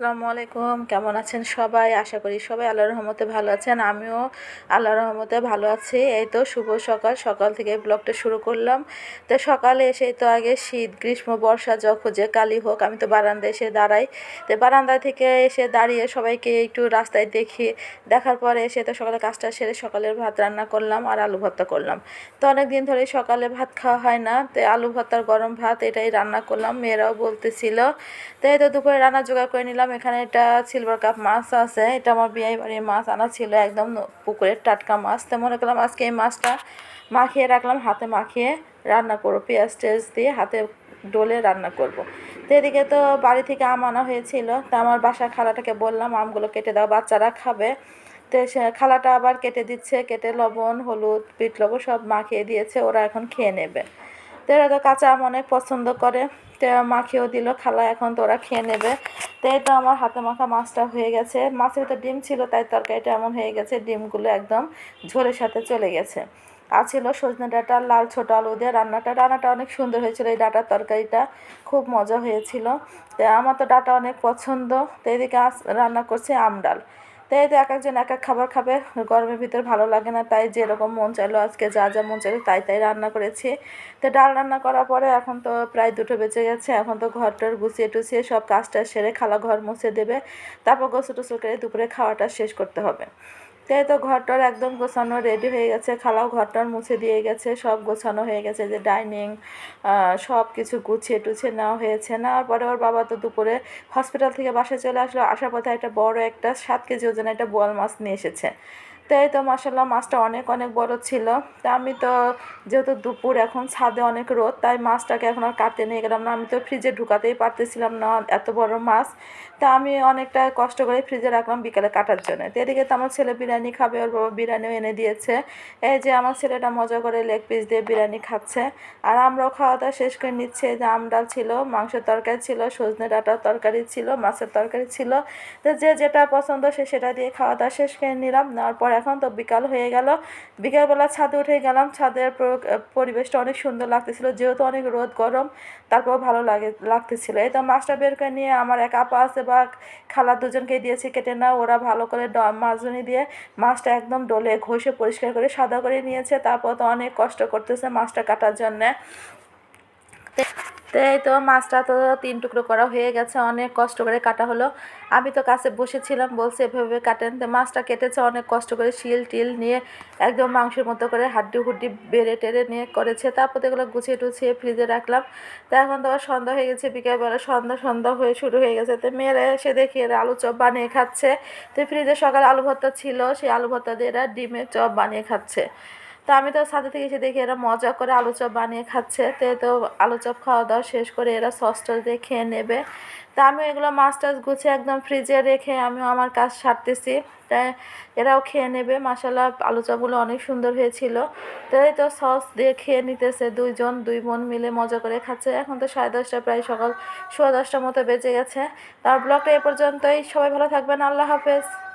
আসসালামু আলাইকুম। কেমন আছেন সবাই? আশা করি সবাই আল্লাহর রহমতে ভালো আছেন। আমিও আল্লাহর রহমতে ভালো আছি। এই তো শুভ সকাল। সকাল থেকে ব্লগটা শুরু করলাম। তো সকালে এসে তো আগে শীত, গ্রীষ্ম, বর্ষা যখন যে কালি হোক, আমি তো বারান্দায় এসে দাঁড়াই। তো বারান্দা থেকে এসে দাঁড়িয়ে সবাইকে একটু রাস্তায় দেখি। দেখার পরে এসে তো সকালে কাজটা সেরে সকালের ভাত রান্না করলাম আর আলু ভর্তা করলাম। তো অনেক দিন ধরে সকালে ভাত খাওয়া হয় না। তো আলু ভর্তার গরম ভাত এটাই রান্না করলাম। মেয়েরাও বলতেছিল। তো এই তো দুপুরে রান্না জোগাড় করে নিলাম। এখানে এটা সিলভার কাপ মাছ আছে। এটা আমার বিয়ে বাড়ির মাছ, আনা ছিল একদম পুকুরের টাটকা মাছ। তো মনে করলাম আজকে এই মাছটা মাখিয়ে রাখলাম, হাতে মাখিয়ে রান্না করব। পেঁয়াজ টেয়াজ দিয়ে হাতে ডোলে রান্না করব। তো এদিকে তো বাড়ি থেকে আম আনা হয়েছিল। তা আমার বাসার খালাটাকে বললাম, আমগুলো কেটে দাও, বাচ্চারা খাবে। তো সে খালাটা আবার কেটে দিচ্ছে, কেটে লবণ, হলুদ, বিট লবণ সব মাখিয়ে দিয়েছে, ওরা এখন খেয়ে নেবে। তো এরা তো কাঁচা আম অনেক পছন্দ করে। তো মাখিয়েও দিল, খালা এখন তো ওরা খেয়ে নেবে। তো এই তো আমার হাতে মাখা মাছটা হয়ে গেছে। মাছের তো ডিম ছিল, তাই তরকারিটা এমন হয়ে গেছে, ডিমগুলো একদম ঝোলের সাথে চলে গেছে। আর ছিল সজনে ডাঁটা, লাল ছোটো আলু দিয়ে রান্নাটা। রান্নাটা অনেক সুন্দর হয়েছিল, এই ডাটার তরকারিটা খুব মজা হয়েছিল। তো আমার তো ডাটা অনেক পছন্দ। তো এদিকে রান্না করছে আম ডাল। তাই তো এক একজন এক এক খাবার খাবে, গরমের ভিতর ভালো লাগে না, তাই যেরকম মন চাইলো আজকে যা যা মন চাইলো তাই তাই রান্না করেছি। তো ডাল রান্না করার পরে এখন তো প্রায় দুটো বেঁচে গেছে, এখন তো ঘরটার গুছিয়ে টুছিয়ে সব কাজটা সেরে খালা ঘর মুছে দেবে, তারপর গোসল টুসু করে দুপুরে খাওয়াটা শেষ করতে হবে। তাই তো ঘরটার একদম গোছানো রেডি হয়ে গেছে। খালাও ঘরটার মুছে দিয়ে গেছে, সব গোছানো হয়ে গেছে, যে ডাইনিং সব কিছু গুছিয়ে টুছিয়ে নেওয়া হয়েছে। নেওয়ার পরে ওর বাবা তো দুপুরে হসপিটাল থেকে বাসায় চলে আসলো। আসার পথে একটা বড় একটা সাত কেজি ওজনের একটা বোয়াল মাছ নিয়ে এসেছে। তাই তো মাসাল্লাহ মাছটা অনেক অনেক বড় ছিল। তা আমি তো যেহেতু দুপুর, এখন ছাদে অনেক রোদ, তাই মাছটাকে এখন আর কাটতে নিয়ে গেলাম না। আমি তো ফ্রিজে ঢুকাতেই পারতেছিলাম না এত বড় মাছ। তা আমি অনেকটা কষ্ট করে ফ্রিজে রাখলাম বিকালে কাটার জন্য। তো এদিকে তো আমার ছেলে বিরিয়ানি খাবে, ওর বাবা বিরিয়ানিও এনে দিয়েছে। এই যে আমার ছেলেটা মজা করে লেগ পিস দিয়ে বিরিয়ানি খাচ্ছে। আর আমরাও খাওয়া দাওয়া শেষ করে নিচ্ছে। যে আমডাল ছিল, মাংসের তরকারি ছিল, সজনে ডাটার তরকারি ছিল, মাছের তরকারি ছিল। তো যে যেটা পছন্দ সে সেটা দিয়ে খাওয়া দাওয়া শেষ করে নিলাম। নেওয়ার পর এখন তো বিকাল হয়ে গেল। বিকালবেলা ছাদে উঠে গেলাম। ছাদের পরিবেশটা অনেক সুন্দর লাগতেছিল। যেহেতু অনেক রোদ, গরম, তারপর ভালো লাগে, লাগতেছিল। এই তো মাছটা বের করে নিয়ে আমার এক আপা আছে বা খালা দুজনকে দিয়েছি কেটে না ওরা ভালো করে মাছজনি দিয়ে মাছটা একদম ডলে ঘষে পরিষ্কার করে সাদা করে নিয়েছে। তারপর তো অনেক কষ্ট করতেছে মাছটা কাটার জন্যে। তো এই তো মাছটা তো তিন টুকরো করা হয়ে গেছে, অনেক কষ্ট করে কাটা হলো। আমি তো কাছে বসেছিলাম, বলছে এভাবে কাটেন। তো মাছটা কেটেছে, অনেক কষ্ট করে শিল টিল নিয়ে একদম মাংসের মতো করে হাড্ডি হুড্ডি বেড়ে টেড়ে নিয়ে করেছে। তারপর এগুলো গুছিয়ে টুছিয়ে ফ্রিজে রাখলাম। তো এখন তো আবার সন্ধ্যা হয়ে গেছে, বিকেলবেলা সন্ধ্যা সন্ধ্যা হয়ে শুরু হয়ে গেছে। তো মেয়েরা এসে দেখি এরা আলু চপ বানিয়ে খাচ্ছে। তো ফ্রিজে সকাল আলু ভর্তা ছিল, সেই আলু ভর্তা দিয়ে এরা ডিমের চপ বানিয়ে খাচ্ছে। তো আমি তো সাথে থেকে এসে দেখি এরা মজা করে আলু চপ বানিয়ে খাচ্ছে। তো তো আলু চপ খাওয়া দাওয়া শেষ করে এরা সস টস দিয়ে খেয়ে নেবে। তা আমি এগুলো মাছ টাছ গুছিয়ে একদম ফ্রিজে রেখে আমিও আমার কাজ সারতেছি। তাই এরাও খেয়ে নেবে। মাসাল্লাহ আলু চপগুলো অনেক সুন্দর হয়েছিল। তো এই তো সস দিয়ে খেয়ে নিতেছে দুইজন, দুই বোন মিলে মজা করে খাচ্ছে। এখন তো সাড়ে দশটা, প্রায় সকাল সোয়া দশটার মতো বেজে গেছে। তার ব্লগটা এ পর্যন্তই। সবাই ভালো থাকবেন। আল্লাহ হাফেজ।